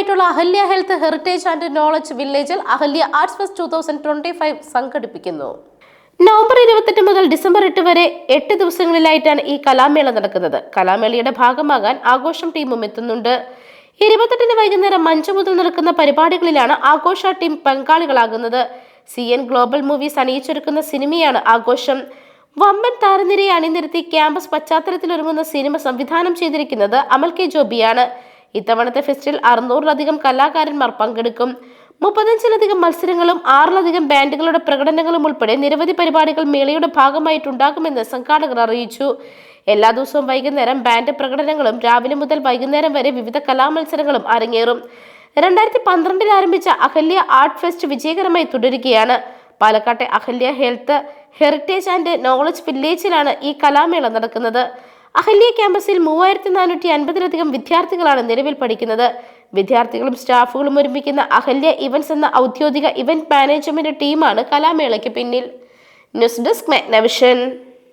ഭാഗമായിട്ടുള്ള Ahalia health heritage and knowledge വില്ലേജിൽ Ahalia arts fest two thousand twenty five സംഘടിപ്പിക്കുന്നു. November ഇരുപത്തെട്ട് മുതൽ ഡിസംബർ എട്ട് വരെ എട്ട് ദിവസങ്ങളിലായിട്ടാണ് ഈ കലാമേള നടക്കുന്നത്. കലാമേളയുടെ ഭാഗമാകാൻ ആഘോഷം ടീമും എത്തുന്നുണ്ട്. ഇരുപത്തെട്ടിന് വൈകുന്നേരം അഞ്ച് മുതൽ നടക്കുന്ന പരിപാടികളിലാണ് ആഘോഷ ടീം പങ്കാളികളാകുന്നത്. സി എൻ ഗ്ലോബൽ മൂവീസ് അണിയിച്ചൊരുക്കുന്ന സിനിമയാണ് ആഘോഷം. വമ്പൻ താരനിരയെ അണിനിരത്തി ക്യാമ്പസ് പശ്ചാത്തലത്തിൽ ഒരുങ്ങുന്ന സിനിമ സംവിധാനം ചെയ്തിരിക്കുന്നത് അമൽ കെ ജോബിയാണ്. ഇത്തവണത്തെ ഫെസ്റ്റിൽ അറുന്നൂറിലധികം കലാകാരന്മാർ പങ്കെടുക്കും. മുപ്പത്തഞ്ചിലധികം മത്സരങ്ങളും ആറിലധികം ബാൻഡുകളുടെ പ്രകടനങ്ങളും ഉൾപ്പെടെ നിരവധി പരിപാടികൾ മേളയുടെ ഭാഗമായിട്ടുണ്ടാകുമെന്ന് സംഘാടകർ അറിയിച്ചു. എല്ലാ ദിവസവും വൈകുന്നേരം ബാൻഡ് പ്രകടനങ്ങളും രാവിലെ മുതൽ വൈകുന്നേരം വരെ വിവിധ കലാമത്സരങ്ങളും അരങ്ങേറും. രണ്ടായിരത്തി പന്ത്രണ്ടിൽ ആരംഭിച്ച അഹല്യ ആർട്ട് ഫെസ്റ്റ് വിജയകരമായി തുടരുകയാണ്. പാലക്കാട്ടെ Ahalia health heritage and knowledge വില്ലേജിലാണ് ഈ കലാമേള നടക്കുന്നത്. അഹല്യ ക്യാമ്പസിൽ മൂവായിരത്തി നാനൂറ്റി അൻപതിലധികം വിദ്യാർത്ഥികളാണ് നിലവിൽ പഠിക്കുന്നത്. വിദ്യാർത്ഥികളും സ്റ്റാഫുകളും ഒരുമിക്കുന്ന അഹല്യ ഇവന്റ്സ് എന്ന ഔദ്യോഗിക ഇവന്റ് മാനേജ്മെന്റ് ടീമാണ് കലാമേളയ്ക്ക് പിന്നിൽ. News desk Magnavision.